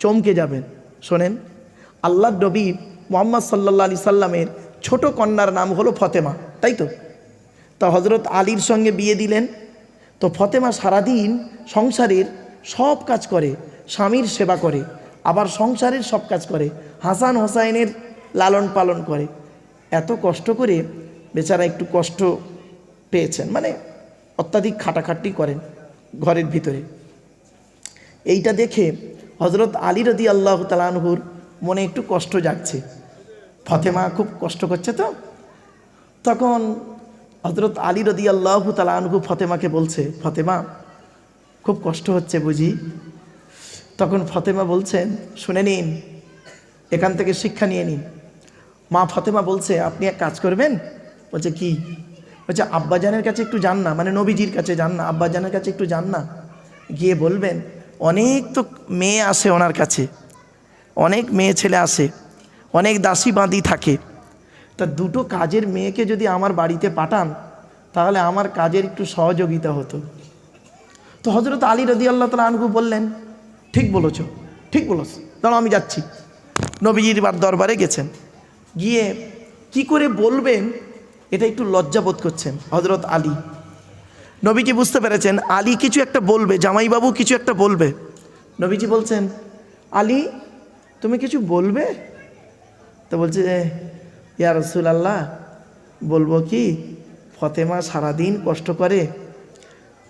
চমকে যাবেন। শোনেন আল্লাহ নবী মোহাম্মদ সাল্লা আলি সাল্লামের ছোট কন্যার নাম হলো ফতেমা, তাই তো? তা হজরত আলীর সঙ্গে বিয়ে দিলেন। তো ফতেমা সারাদিন সংসারের সব কাজ করে, স্বামীর সেবা করে, আবার সংসারের সব কাজ করে, হাসান হোসাইনের লালন পালন করে। এত কষ্ট করে বেচারা একটু কষ্ট পেয়েছেন মানে অত্যাধিক খাটাখাটনি করেন ঘরের ভিতরে। এইটা দেখে হজরত আলী রদি আল্লাহ তালানহুর মনে একটু কষ্ট জাগছে। ফতেমা খুব কষ্ট করছে তো? তখন হজরত আলী রদি আল্লাহ তালানহু ফতেমাকে বলছে, ফতেমা, খুব কষ্ট হচ্ছে বুঝি? তখন ফতেমা বলছেন, শুনে নিন, এখান থেকে শিক্ষা নিয়ে নিন। মা ফতেমা বলছে, আপনি এক কাজ করবেন? বলছে, কি? বলছে, আব্বাজানের কাছে একটু যান না মানে নবীজির কাছে যান না, আব্বাজানের কাছে একটু যান না। গিয়ে বলবেন অনেক তো মেয়ে আসে ওনার কাছে। অনেক মেয়ে ছেলে আসে। অনেক দাসী বাঁধি থাকে। তা দুটো কাজের মেয়েকে যদি আমার বাড়িতে পাঠান, তাহলে আমার কাজের একটু সহযোগিতা হতো। তো হজরত আলী রদি আল্লাহ তালা আনহু বললেন, ঠিক বলেছ ঠিক বলেছ। দাঁড়াও, আমি যাচ্ছি। নবীজির বার দরবারে গেছেন। গিয়ে কি করে বলবেন, এটা একটু লজ্জাবোধ করছেন হজরত আলী। নবীজি বুঝতে পেরেছেন, আলী কিছু একটা বলবে, জামাইবাবু কিছু একটা বলবে। নবীজি বলছেন, আলী, তুমি কিছু বলবে? তো বলছে যে, ইয়া রসুল আল্লাহ বলব কি, ফতেমা সারাদিন কষ্ট করে?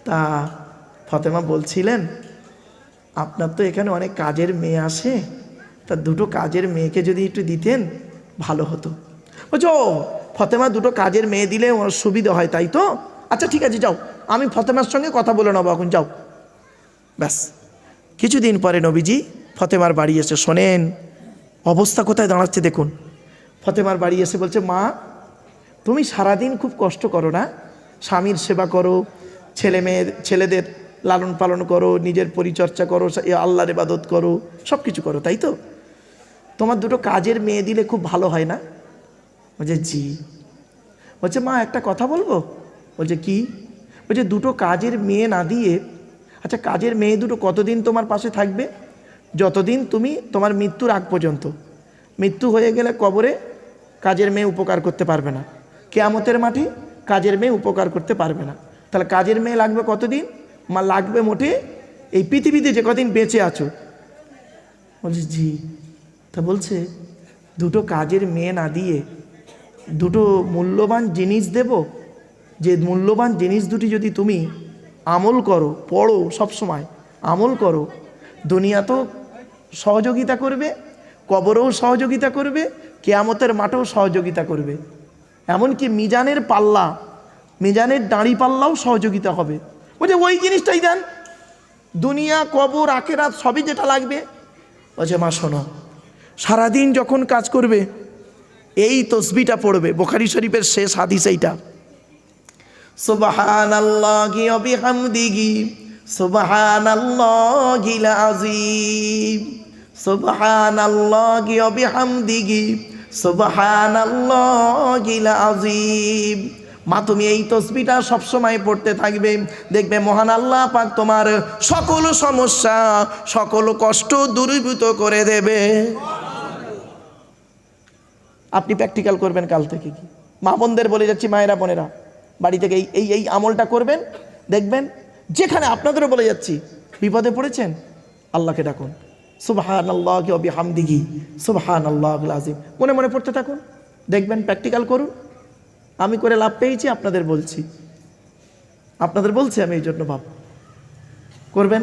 তা ফতেমা বলছিলেন, আপনার তো এখানে অনেক কাজের মেয়ে আসে, তা দুটো কাজের মেয়েকে যদি একটু দিতেন, ভালো হতো। বলছো ফতেমা দুটো কাজের মেয়ে দিলে ওর সুবিধা হয়, তাই তো? আচ্ছা ঠিক আছে, যাও। আমি ফতেমার সঙ্গে কথা বলে নেব এখন, যাও। ব্যাস। কিছুদিন পরে নবীজি ফতেমার বাড়ি এসে শোনেন, অবস্থা কোথায় দাঁড়াচ্ছে দেখুন। ফতেমার বাড়ি এসে বলছে, মা, তুমি সারাদিন খুব কষ্ট করো না? স্বামীর সেবা করো, ছেলে মেয়ের, ছেলেদের লালন পালন করো, নিজের পরিচর্যা করো আল্লাহর ইবাদত করো সব কিছু করো, তাই তো? তোমার দুটো কাজের মেয়ে দিলে খুব ভালো হয় না? বলছে, জি। বলছে, মা, একটা কথা বলব? বলছে, কি? বলছে দুটো কাজের মেয়ে না দিয়ে আচ্ছা কাজের মেয়ে দুটো কতদিন তোমার পাশে থাকবে? যতদিন তুমি তোমার মৃত্যুর আগ পর্যন্ত। মৃত্যু হয়ে গেলে কবরে কাজের মেয়ে উপকার করতে পারবে না। কেয়ামতের মাঠে কাজের মেয়ে উপকার করতে পারবে না। তাহলে কাজের মেয়ে লাগবে কতদিন? মা, লাগবে মোটে এই পৃথিবীতে যে কদিন বেঁচে আছো। বলছি, জি। তা বলছে, দুটো কাজের মেয়ে না দিয়ে দুটো মূল্যবান জিনিস দেব যে মূল্যবান জিনিস দুটি যদি তুমি আমল করো, পড়ো সবসময় আমল করো, দুনিয়া তো সহযোগিতা করবে, কবরেও সহযোগিতা করবে, কেয়ামতের মাঠেও সহযোগিতা করবে। এমনকি মিজানের পাল্লা, মিজানের দাঁড়ি পাল্লাও সহযোগিতা হবে। বলছে, ওই জিনিসটাই দেন। দুনিয়া, কবর, আখেরাত সবই যেটা লাগবে। বলছে, মা, শোনো, সারাদিন যখন কাজ করবে, এই তসবিটা পড়বে, বোখারি শরীফের শেষ হাদিস এইটা। মা, তুমি এই তসবিটা সবসময় পড়তে থাকবে, দেখবে মহান আল্লাহ পাক তোমার সকল সমস্যা, সকল কষ্ট দূরীভূত করে দেবে। আপনি প্র্যাকটিক্যাল করবেন কাল থেকে কি? মা বোনদের বলে যাচ্ছি, মায়েরা বোনেরা বাড়ি থেকে এই এই আমলটা করবেন, দেখবেন যেখানে আপনাদেরও বলে যাচ্ছি, বিপদে পড়েছেন, আল্লাহকে ডাকুন। সুবহান আল্লাহ অবি হামদিগি সুবহান আল্লাহ আজিম মনে মনে পড়তে থাকুন, দেখবেন প্র্যাকটিক্যাল করুন। আমি করে লাভ পেয়েছি, আপনাদের বলছি। আপনাদের বলছি আমি এই জন্য ভাব করবেন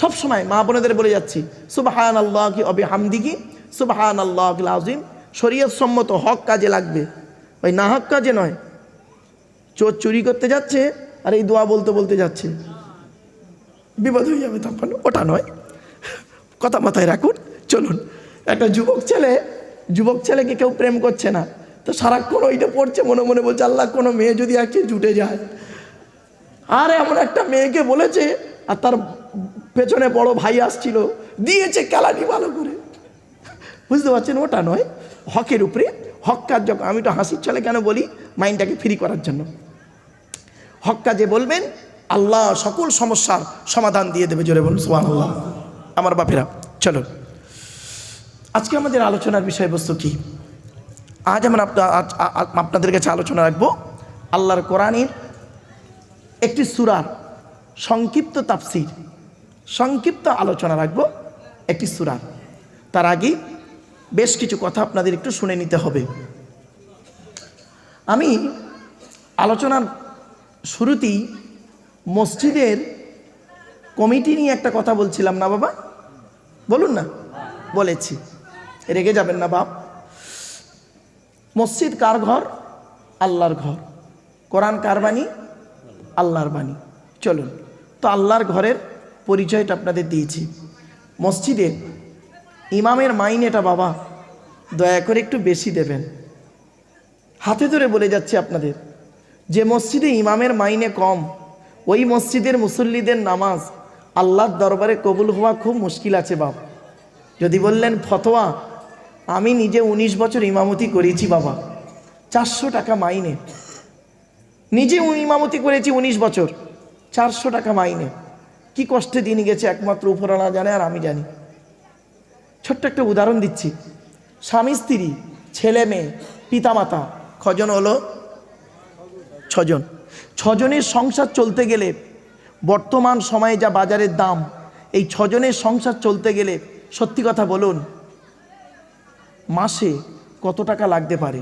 সব সময় মা বোনেদের বলে যাচ্ছি সুবহান আল্লাহ কি অবি হামদিগি সুবহান আল্লাহ আজিম শরীয়ত সম্মত হক কাজে লাগবে। ওই না হক কাজে নয় চোর চুরি করতে যাচ্ছে, আর এই দোয়া বলতে বলতে যাচ্ছে। বিপদ হয়ে যাবে তখন, ওটা নয়। কথা মাথায় রাখুন, চলুন। একটা যুবক ছেলে, যুবক ছেলেকে কেউ প্রেম করছে না। তো সারাক্ষণ ওইটা পড়ছে, মনে মনে বলছে, আল্লাহ, কোনো মেয়ে যদি আজকে জুটে যায়। আর এমন একটা মেয়েকে বলেছে, আর তার পেছনে বড় ভাই আসছিল, দিয়েছে কালানি ভালো করে। বুঝতে পারছেন? ওটা নয়। হকের উপরে, হক কাজ আমি তো হাসির চলে কেন বলি? মাইন্ডটাকে ফ্রি করার জন্য। হক কাজে বলবেন, আল্লাহ সকল সমস্যার সমাধান দিয়ে দেবে, জোরে বলুন সোহান আমার বাপেরা চলো আজকে আমাদের আলোচনার বিষয়বস্তু কি? আজ আমরা আপনাদের কাছে আলোচনা রাখব আল্লাহর কোরআনের একটি সুরার সংক্ষিপ্ত তাফসির, সংক্ষিপ্ত আলোচনা রাখব একটি সুরার। তার আগে বেশ কিছু কথা আপনাদের একটু শুনে নিতে হবে। আমি আলোচনার শুরুতেই মসজিদের কমিটি নিয়ে একটা কথা বলছিলাম, না বাবা? বলুন না। বলেছি। রেগে যাবেন না, বাপ। মসজিদ কার ঘর? আল্লাহর ঘর। কোরআন কার বাণী? আল্লাহর বাণী। চলুন। তো আল্লাহর ঘরের পরিচয়টা আপনাদের দিয়েছি। মসজিদে ইমামের মাইনেটা বাবা, দয়া করে একটু বেশি দেবেন। হাতে ধরে বলে যাচ্ছি আপনাদের। যে মসজিদে ইমামের মাইনে কম, ওই মসজিদের মুসল্লিদের নামাজ আল্লাহর দরবারে কবুল হওয়া খুব মুশকিল আছে বাপ। যদি বললেন, ফতোয়া, আমি নিজে ১৯ বছর ইমামতি করেছি বাবা, চারশো টাকা মাইনে। নিজে ইমামতি করেছি ১৯ বছর, চারশো টাকা মাইনে। কি কষ্টে দিন গেছে একমাত্র উপরালা জানে আর আমি জানি। ছোট্ট একটা উদাহরণ দিচ্ছি। স্বামী স্ত্রী, ছেলে মেয়ে, পিতামাতা খজন হলো? ছজন। ছজনের সংসার চলতে গেলে বর্তমান সময়ে যা বাজারের দাম, এই ছজনের সংসার চলতে গেলে সত্যি কথা বলুন, মাসে কত টাকা লাগতে পারে?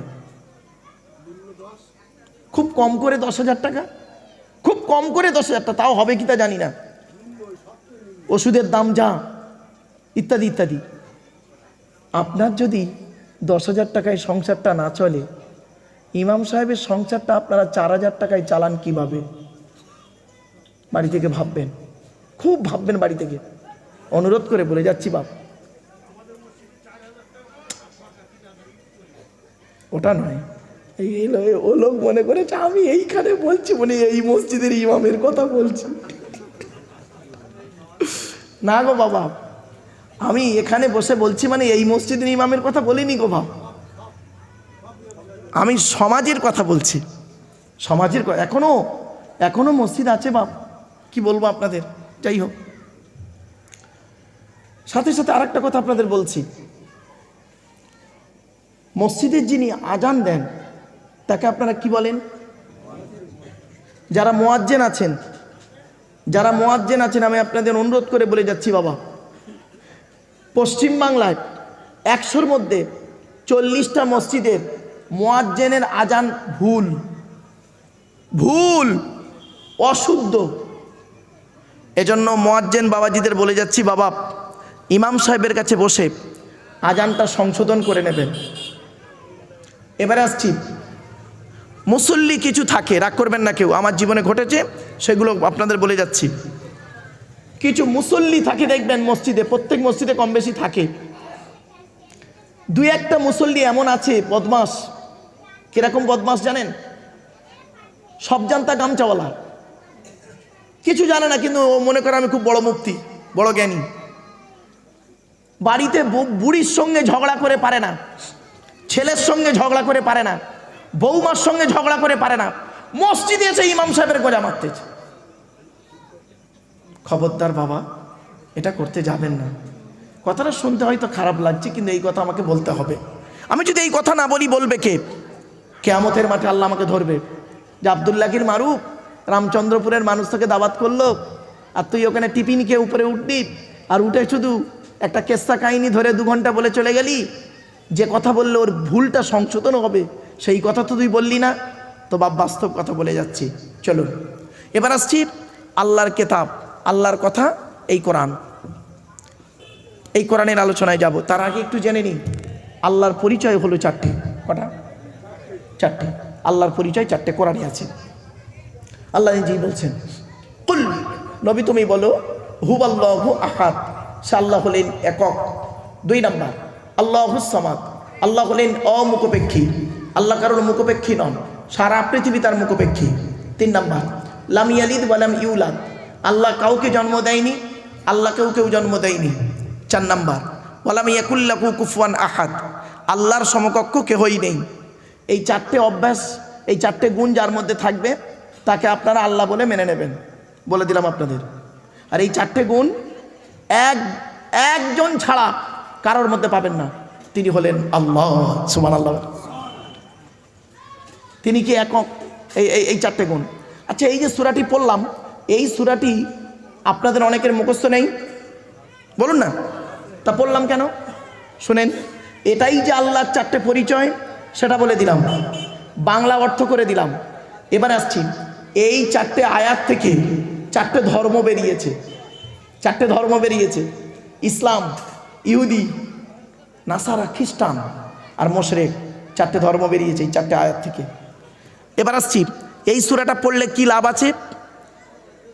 খুব কম করে দশ হাজার টাকা? খুব কম করে দশ হাজার টাকা, তাও হবে কি তা জানি না। ওষুধের দাম যা, ইত্যাদি ইত্যাদি। আপনার যদি দশ হাজার টাকায় সংসারটা না চলে ইমাম সাহেবের সংসারটা আপনারা চার হাজার টাকায় চালান কীভাবে? বাড়ি থেকে ভাববেন। খুব ভাববেন বাড়ি থেকে। অনুরোধ করে বলে যাচ্ছি বাপ। ওটা নয়। এই ও লোক মনে করেছে, আমি এইখানে বলছি মানে এই মসজিদের ইমামের কথা বলছি। না গো বাবা, আমি এখানে বসে বলছি মানে এই মসজিদের ইমামের কথা বলিনি গো বাবা আমি সমাজের কথা বলছি। সমাজের ক- এখনও এখনও মসজিদ আছে বাপ। কি বলব আপনাদের? যাই হোক। সাথে সাথে আরেকটা কথা আপনাদের বলছি। মসজিদের যিনি আজান দেন, তাকে আপনারা কি বলেন? যারা মোয়াজ্জেন আছেন, যারা মোয়াজ্জেন আছেন, আমি আপনাদের অনুরোধ করে বলে যাচ্ছি বাবা। পশ্চিমবাংলায় একশোর মধ্যে চল্লিশটা মসজিদের মোয়াজ্জেনের আজান ভুল। ভুল, অশুদ্ধ। এজন্য মোয়াজ্জেন বাবাজিদের বলে যাচ্ছি, বাবা, ইমাম সাহেবের কাছে বসে আজানটা সংশোধন করে নেবেন। এবারে আসছি। মুসল্লি কিছু থাকে, রাগ করবেন না কেউ, আমার জীবনে ঘটেছে, সেগুলো আপনাদের বলে যাচ্ছি। কিছু মুসল্লি থাকে, দেখবেন মসজিদে, প্রত্যেক মসজিদে কম বেশি থাকে। দুই একটা মুসল্লি এমন আছে বদমাস কীরকম বদমাস জানেন? সব জানতা গামচাওয়ালা কিছু জানে না, কিন্তু ও মনে করে আমি খুব বড় মুক্তি, বড় জ্ঞানী। বাড়িতে বুড়ির সঙ্গে ঝগড়া করে পারে না, ছেলের সঙ্গে ঝগড়া করে পারে না, বৌমার সঙ্গে ঝগড়া করে পারে না, মসজিদে এসে ইমাম সাহেবের গোজা মারতেছে। খবরদার বাবা, এটা করতে যাবেন না। কথাটা শুনতে হয়তো খারাপ লাগছে, কিন্তু এই কথা আমাকে বলতে হবে। আমি যদি এই কথা না বলি, বলবে কে? কেয়ামতের মাঠে আল্লাহ আমাকে ধরবে। যে আবদুল্লাহির মারুফ, রামচন্দ্রপুরের মানুষ তোকে দাওয়াত করল, আর তুই ওখানে খেয়ে উপরে উঠলি, আর উঠে শুধু একটা কেসা কাহিনী ধরে দু ঘণ্টা বলে চলে গেলি, যে কথা বললে ওর ভুলটা সংশোধন হবে, সেই কথা তো তুই বললি না, তো বাপ বাস্তব কথা বলে যাচ্ছি। চলুন, এবার আসছি আল্লাহর কেতাব, আল্লাহর কথা, এই কোরআন। এই কোরআনের আলোচনায় যাব। তার আগে একটু জেনে নিই, আল্লাহর পরিচয় হলো চারটে। চারটে। আল্লাহর পরিচয় চারটে কোরআনে আছে। আল্লাহ নিজেই বলছেন, কুল, নবী তুমি বলো হুবাল্লাহু আহাদ। সে আল্লাহ হলেন একক, দুই নাম্বার, আল্লাহ সামাদ। আল্লাহ হলেন অমুখপেক্ষী। আল্লাহ কারোর মুখপেক্ষী নন, সারা পৃথিবী তার মুখপেক্ষী। তিন নাম্বার, লাম ইয়ালিদ ওয়ালাম ইউলাদ। আল্লাহ কাউকে জন্ম দেয়নি আল্লাহ কেউ কেউ জন্ম দেয়নি। চার নাম্বার ওয়ালাম ইয়াকুল্লাহু কুফুয়ান আহাদ। আল্লাহর সমকক্ষ কেহই নেই। এই চারটে অভ্যাস, এই চারটে গুণ যার মধ্যে থাকবে, তাকে আপনারা আল্লাহ বলে মেনে নেবেন। বলে দিলাম আপনাদের। আর এই চারটে গুণ এক, একজন ছাড়া কারোর মধ্যে পাবেন না। তিনি হলেন আল্লাহ সুমান আল্লাহ তিনি কি একক এই এই এই চারটে গুণ। আচ্ছা এই যে সুরাটি পড়লাম, এই সুরাটি আপনাদের অনেকের মুখস্থ নেই। বলুন না। তা পড়লাম কেন? শুনেন, এটাই যে আল্লাহর চারটে পরিচয় সেটা বলে দিলাম। বাংলা অর্থ করে দিলাম। এবার আসছি। এই চারটে আয়াত থেকে চারটে ধর্ম বেরিয়েছে। চারটে ধর্ম বেরিয়েছে। ইসলাম, ইহুদি, নাসারা, খ্রিস্টান আর মোশরেক চারটে ধর্ম বেরিয়েছে এই চারটে আয়াত থেকে। এবার আসছি। এই সুরাটা পড়লে কি লাভ আছে?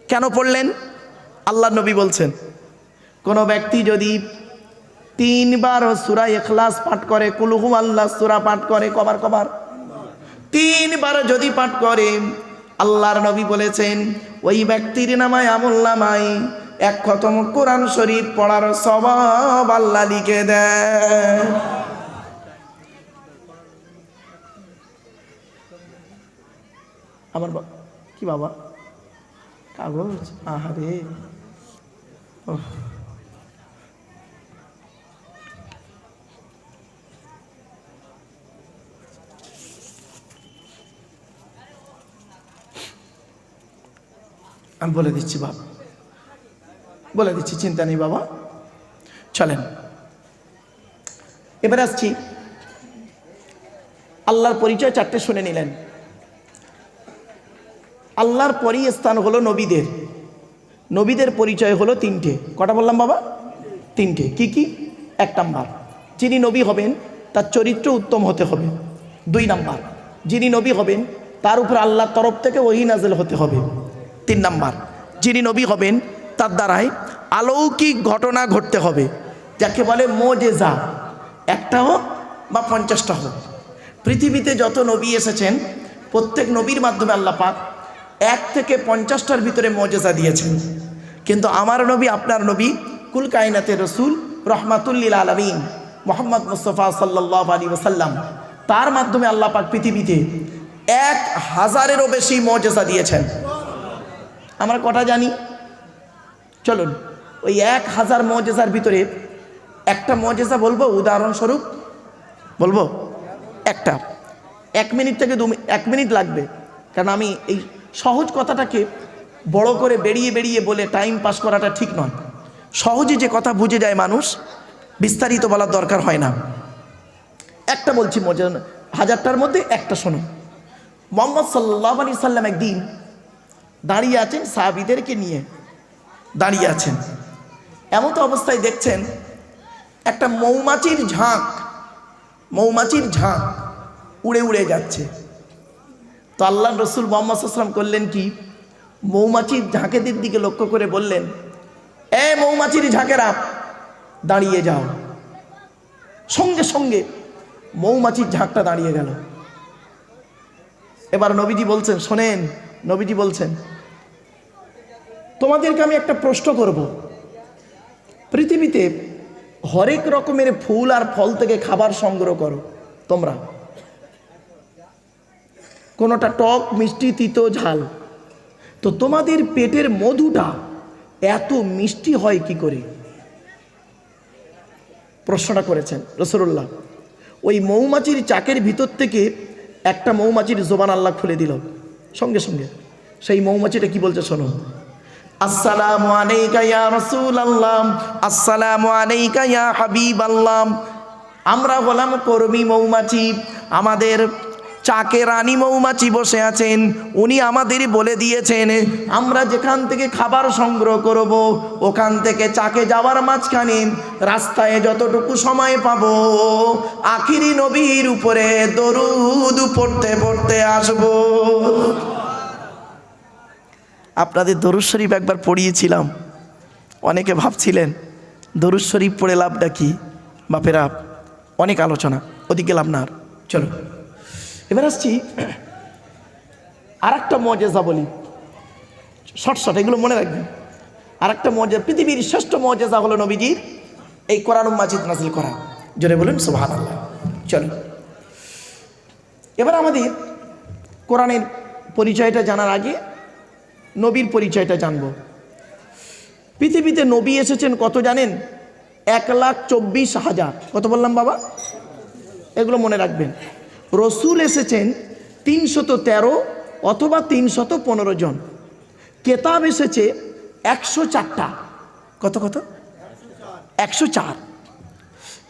কেন পড়লেন? আল্লাহ নবী বলছেন, কোনো ব্যক্তি যদি তিনবার সুরা এখলাস পাঠ করে কুলহু আল্লাহ সুরা পাঠ করে, কবার কবার? তিনবার যদি পাঠ করে, আল্লাহর নবী বলেছেন, ওই ব্যক্তির নামায় আমল নামায় এক খতম কোরআন শরীফ পড়ার স্বভাব আল্লাহ লিখে দেয় আমার কি বাবা? কাগজ? আহারে। ওহ। আমি বলে দিচ্ছি বাবা বলে দিচ্ছি, চিন্তা নেই বাবা। চলেন। এবার আসছি। আল্লাহর পরিচয় চারটে শুনে নিলেন। আল্লাহর পরই স্থান হলো নবীদের। নবীদের পরিচয় হলো তিনটে। কটা বললাম বাবা? তিনটে। কি কি? এক নাম্বার। যিনি নবী হবেন, তার চরিত্র উত্তম হতে হবে। দুই নাম্বার। যিনি নবী হবেন, তার উপর আল্লাহর তরফ থেকে ওহি নাজেল হতে হবে। তিন নাম্বার, যিনি নবী হবেন, তার দ্বারাই আলৌকিক ঘটনা ঘটতে হবে, যাকে বলে মোজেজা। একটা হোক বা পঞ্চাশটা হোক। পৃথিবীতে যত নবী এসেছেন, প্রত্যেক নবীর মাধ্যমে আল্লাহ পাক এক থেকে পঞ্চাশটার ভিতরে মজেজা দিয়েছেন। কিন্তু আমার নবী, আপনার নবী, কুল কায়নাতের রসুল রহমাতুল্লিল আলমিন মোহাম্মদ মুস্তফা সাল্লাহ আলী ওসাল্লাম তার মাধ্যমে আল্লাহ পাক পৃথিবীতে এক হাজারেরও বেশি মজেজা দিয়েছেন। আমরা কটা জানি? চলুন, ওই এক হাজার মজেজার ভিতরে একটা মজেজা বলব, উদাহরণস্বরূপ বলব, একটা। এক মিনিট থেকে দু এক মিনিট লাগবে, কারণ আমি এই সহজ কথাটাকে বড় করে বেরিয়ে বেরিয়ে বলে টাইম পাস করাটা ঠিক নয়। সহজে যে কথা বুঝে যায় মানুষ, বিস্তারিত বলার দরকার হয় না। একটা বলছি মজা হাজারটার মধ্যে একটা শোনো। মোহাম্মদ সাল্লাহ আলি সাল্লাম একদিন দাঁড়িয়ে আছেন সাহাবিদেরকে নিয়ে। দাঁড়িয়ে আছেন। এমন তো অবস্থায় দেখছেন, একটা মৌমাছির ঝাঁক মৌমাছির ঝাঁক উড়ে উড়ে যাচ্ছে। তো আল্লাহ রসুল মোহাম্মদ আসলাম করলেন কি? মৌমাছির ঝাঁকেদের দিকে লক্ষ্য করে বললেন, এ মৌমাছির ঝাঁকেরা, দাঁড়িয়ে যাও। সঙ্গে সঙ্গে মৌমাছির ঝাঁকটা দাঁড়িয়ে গেল। এবার নবীজি বলছেন, শোনেন নবীজি বলছেন, তোমাদেরকে আমি একটা প্রশ্ন করব। পৃথিবীতে হরেক রকমের ফুল আর ফল থেকে খাবার সংগ্রহ করো, তোমরা। কোনোটা টক, মিষ্টি, তিতো, ঝাল। তো তোমাদের পেটের মধুটা এত মিষ্টি হয় কি করে? প্রশ্নটা করেছেন রসুল্লাহ ওই মৌমাছির চাকের ভিতর থেকে একটা মৌমাছির জোবান আল্লাহ খুলে দিল। সঙ্গে সঙ্গে। সেই মৌমাছিটা কি বলছে শোনো। আসসালামু আলাইকা ইয়া রাসূলুল্লাহ, আসসালামু আলাইকা ইয়া হাবিবাল্লাহ। আমরা হলাম কর্মী মৌমাছি। আমাদের চাকে রানী মৌমাছি বসে আছেন। উনি আমাদের বলে দিয়েছেন, আমরা যেখান থেকে খাবার সংগ্রহ করব, ওখান থেকে চাকে যাওয়ার মাঝখানে রাস্তায় যতটুকু সময় পাব, আখিরি নবীর উপরে দরুদ পড়তে পড়তে আসব। আপনাদের দরুদ শরীফ একবার পড়িয়েছিলাম। অনেকে ভাবছিলেন, দরুদ শরীফ পড়ে লাভটা কি? বাপেরা, অনেক আলোচনা, ওদিকে লাভ না আর। চলো। এবার আসছি আর একটা মজেজা বলি। শর্ট শর্ট এগুলো মনে রাখবেন। আর একটা মজা, পৃথিবীর শ্রেষ্ঠ মজেজা হলো নবীজির এই কোরআন মাজিদ নাজিল করা। জোরে বলুন সুবহান আল্লাহ চলো এবার আমাদের কোরআনের পরিচয়টা জানার আগে নবীর পরিচয়টা জানব। পৃথিবীতে নবী এসেছেন কত জানেন? এক লাখ চব্বিশ হাজার। কত বললাম বাবা? এগুলো মনে রাখবেন। রসুল এসেছেন তিনশত তেরো অথবা তিনশত পনেরো জন। কেতাব এসেছে একশো চারটা। কত কত? একশো চার।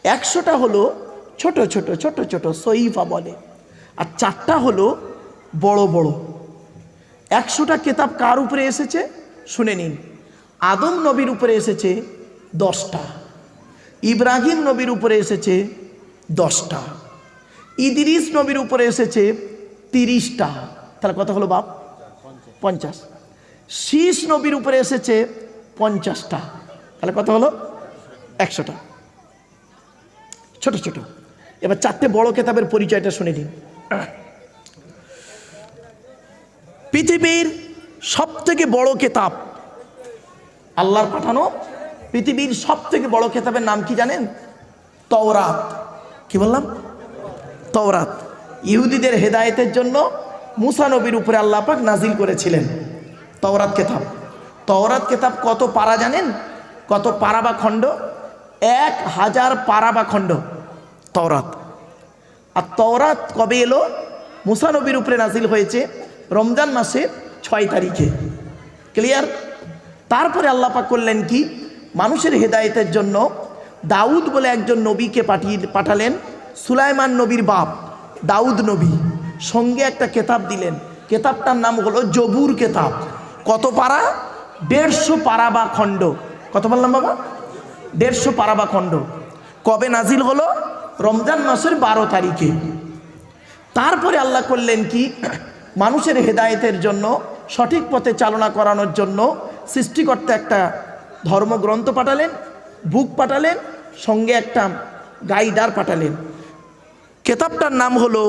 একশোটা হলো ছোট ছোট ছোট ছোট সইফা বলে। আর চারটা হলো বড় বড়। একশোটা কেতাব কার উপরে এসেছে? শুনে নিন। আদম নবীর উপরে এসেছে দশটা। ইব্রাহিম নবীর উপরে এসেছে দশটা। ইদিরিস নবীর উপরে এসেছে তিরিশটা। তাহলে কত হলো বাপ? পঞ্চাশ। শীষ নবীর উপরে এসেছে পঞ্চাশটা। তাহলে কত হলো? একশোটা। ছোট ছোট। এবার চারটে বড় কেতাবের পরিচয়টা শুনে নিন। পৃথিবীর সব থেকে বড় কেতাব আল্লাহর পাঠানো। পৃথিবীর সব থেকে বড় কেতাবের নাম কি জানেন? তওরাত। কি বললাম? তওরাত। ইহুদিদের হেদায়েতের জন্য মুসা নবীর উপরে আল্লাহ পাক নাজিল করেছিলেন তওরাত কেতাব। তওরাত কেতাব কত পারা জানেন? কত পারা বা খণ্ড? এক হাজার পারা বা খণ্ড তওরাত। আর তওরাত কবে এলো? মুসা নবীর উপরে নাজিল হয়েছে রমজান মাসের ছয় তারিখে। ক্লিয়ার? তারপরে আল্লাহ পাক করলেন কি? মানুষের হেদায়েতের জন্য দাউদ বলে একজন নবীকে পাঠিয়ে পাঠালেন সুলাইমান নবীর বাপ, দাউদ নবী, সঙ্গে একটা কেতাব দিলেন। কেতাবটার নাম হলো জবুর কেতাব। কত পারা? দেড়শো পারা বা খণ্ড। কত বললাম বাবা? দেড়শো পারা বা খণ্ড। কবে নাজিল হলো? রমজান মাসের বারো তারিখে। তারপরে আল্লাহ করলেন কি? মানুষের হেদায়েতের জন্য, সঠিক পথে চালনা করানোর জন্য সৃষ্টিকর্তা একটা ধর্মগ্রন্থ পাঠালেন, বুক পাঠালেন, সঙ্গে একটা গাইডার পাঠালেন। কেতাবটার নাম হলো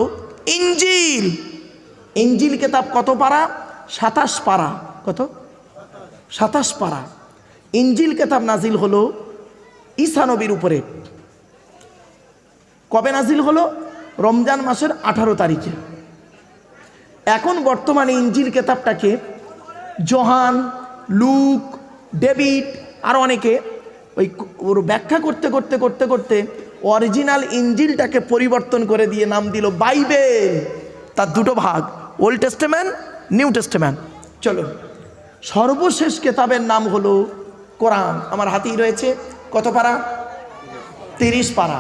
ইঞ্জিল ইঞ্জিল কেতাব কত পারা? সাতাশ পারা। কত? সাতাশ পারা। ইঞ্জিল কেতাব নাজিল হলো ঈসা নবীর উপরে। কবে নাজিল হলো? রমজান মাসের আঠারো তারিখে। এখন বর্তমানে ইঞ্জিল কেতাবটাকে জোহান, লুক, ডেভিড, আর অনেকে ওই ব্যাখ্যা করতে করতে করতে করতে অরিজিনাল ইঞ্জিলটাকে পরিবর্তন করে দিয়ে নাম দিল বাইবেল। তার দুটো ভাগ, ওল্ড টেস্টেম্যান নিউ টেস্টেম্যান চলো, সর্বশেষ কেতাবের নাম হলো কোরআন। আমার হাতেই রয়েছে। কত পারা? তিরিশ পারা।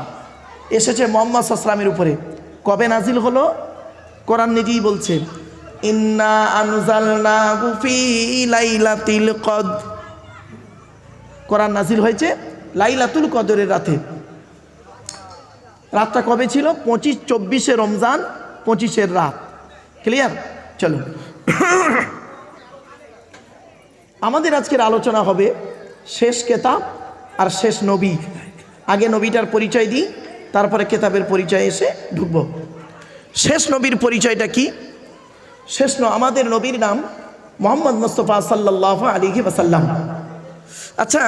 এসেছে মোহাম্মদ সাসলামের উপরে। কবে নাজিল হলো? কোরআন নিজেই বলছে, ইন্না গুফি লাইলাতিল কদ কোরআন নাজিল হয়েছে লাইলাতুল কদরের রাতে। রাতটা কবে ছিল? পঁচিশ চব্বিশে রমজান পঁচিশের রাত। ক্লিয়ার চলো। আমাদের আজকের আলোচনা হবে শেষ কেতাব আর শেষ নবী। আগে নবীটার পরিচয় দিই, তারপরে কেতাবের পরিচয় এসে ঢুকব। শেষ নবীর পরিচয়টা কি? শেষ ন আমাদের নবীর নাম মোহাম্মদ মুস্তফা সাল্লাহ আলিহি ওসাল্লাম আচ্ছা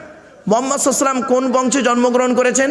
মোহাম্মদ সাল্লাম কোন বংশে জন্মগ্রহণ করেছেন?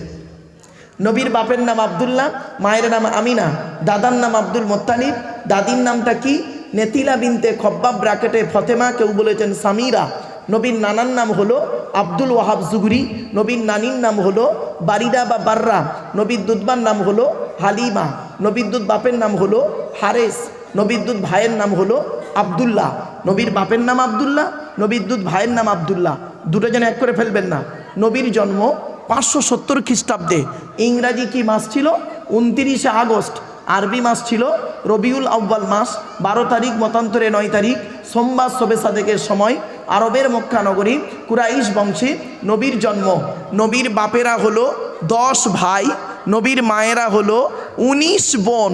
নবীর বাপের নাম আবদুল্লাহ, মায়ের নাম আমিনা, দাদার নাম আব্দুল মোত্তালিব, দাদির নামটা কি? নেতিলা বিনতে খব্বাব ব্রাকেটে ফতেমা, কেউ বলেছেন সামিরা। নবীর নানার নাম হলো আব্দুল ওয়াহাব জুগরি, নবীর নানির নাম হলো বারিদা বা বাররা, নবীর দুধবার নাম হলো হালিমা, নবীর দুধ বাপের নাম হলো হারেস, নবীর দুধ ভাইয়ের নাম হলো আবদুল্লাহ, নবীর বাপের নাম আবদুল্লাহ, নবীর দুধ ভাইয়ের নাম আবদুল্লাহ। দুটো যেন এক করে ফেলবেন না। নবীর জন্ম পাঁচশো সত্তর খ্রিস্টাব্দে ইংরাজি কি মাস ছিল? উনতিরিশে আগস্ট। আরবি মাস ছিল রবিউল আব্বাল মাস, বারো তারিখ মতান্তরে নয় তারিখ, সোমবার শোবে সাদেকের সময়। আরবের মক্কা নগরী কুরাইশ বংশে নবীর জন্ম। নবীর বাপেরা হলো দশ ভাই, নবীর মায়েরা হলো উনিশ বোন।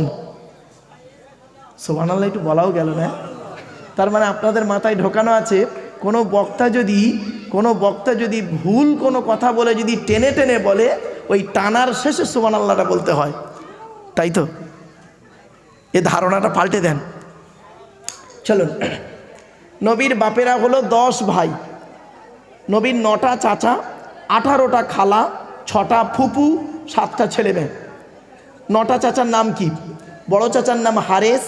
সোহান একটু বলাও গেল না? তার মানে আপনাদের মাথায় ঢোকানো আছে, কোনো বক্তা যদি কোনো বক্তা যদি ভুল কোনো কথা বলে, যদি টেনে টেনে বলে, ওই টানার শেষে সুমান আল্লাহটা বলতে হয়। তাই তো? এ ধারণাটা পাল্টে দেন। চলুন। নবীর বাপেরা হলো দশ ভাই। নবীর নটা চাচা, আঠারোটা খালা, ছটা ফুপু, সাতটা ছেলে মেয়ে নটা চাচার নাম কি? বড় চাচার নাম হারেস,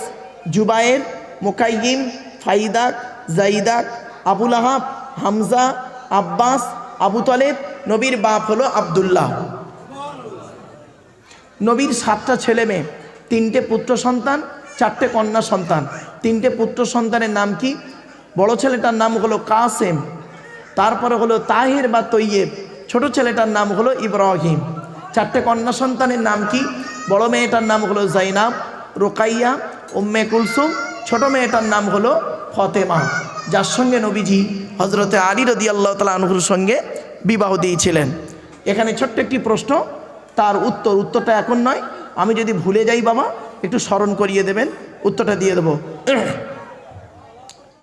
জুবায়ের মোকাইম ফাইদাক, জাইদাক, আবুল আহাব, হামজা আব্বাস, আবু তলেব, নবীর বাপ হলো আবদুল্লাহ। নবীর সাতটা ছেলে মেয়ে, তিনটে পুত্র সন্তান, চারটে কন্যা সন্তান। তিনটে পুত্র সন্তানের নাম কি? বড় ছেলেটার নাম হলো কাসেম, তারপরে হলো তাহির বা তৈয়েব, ছোট ছেলেটার নাম হলো ইব্রাহিম। চারটে কন্যা সন্তানের নাম কি? বড় মেয়েটার নাম হলো জাইনাব, রোকাইয়া, উম্মে কুলসুম, ছোট মেয়েটার নাম হলো ফতেমা। যার সঙ্গে নবীজি হজরতে আলী রদি আল্লাহ তালা আনহুর সঙ্গে বিবাহ দিয়েছিলেন। এখানে ছোট্ট একটি প্রশ্ন, তার উত্তর, উত্তরটা এখন নয়। আমি যদি ভুলে যাই বাবা, একটু স্মরণ করিয়ে দেবেন, উত্তরটা দিয়ে দেবো।